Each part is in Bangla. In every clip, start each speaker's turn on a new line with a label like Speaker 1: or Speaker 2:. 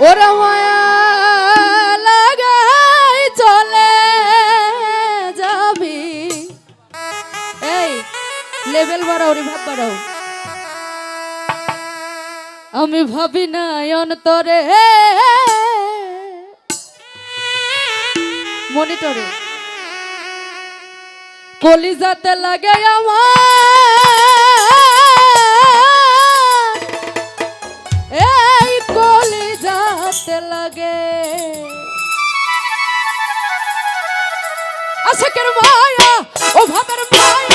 Speaker 1: ওরা লাগাই চলে যাবি। এই লেভেল বাড়াও রে ভাব বাড়াও। আমি ভাবি নাই অন্তরে। মনিটরে। কলিজাতে লাগে আমার বিবেকের মায়া ও ভাবের মায়া।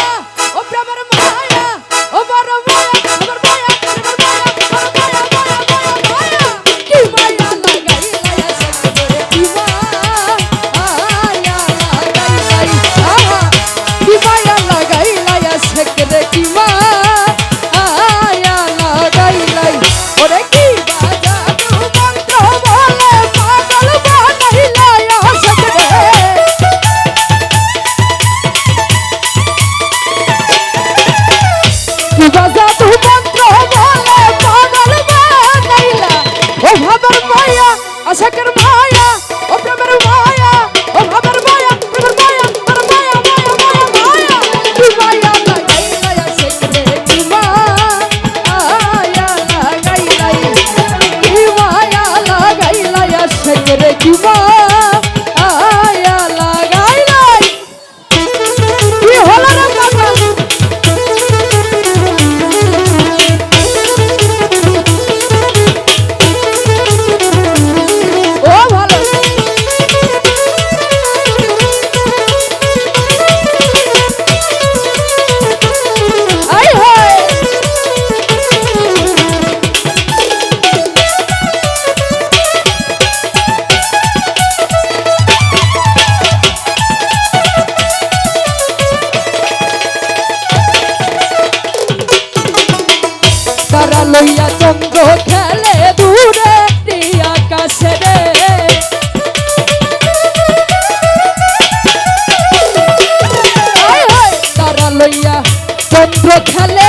Speaker 1: পতঙ্গ খেলে দূরে আকাশে রে। তারা লইয়া চন্দ্র খেলে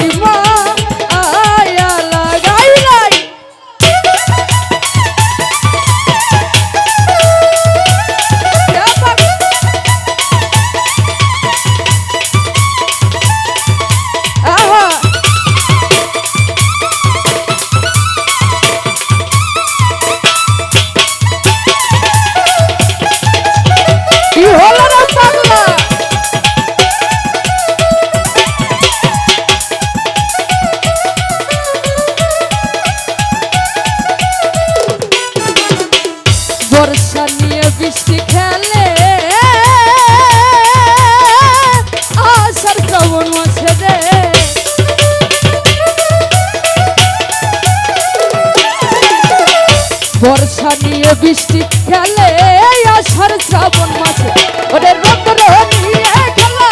Speaker 1: বর্ষা নিয়ে বৃষ্টি খেলে আষাঢ় শ্রাবণ মাসে ওদের রৌদ্র নিয়ে খেলায়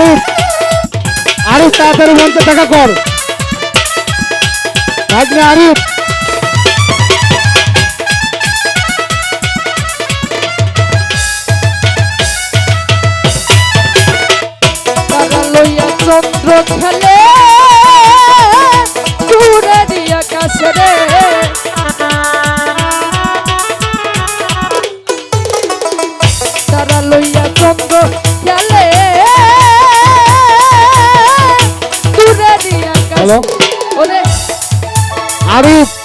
Speaker 1: আরিফ আরিফ তাড়াতাড়ি মঞ্চে দেখা কর। ভাগ্নে আরিফ
Speaker 2: দূরে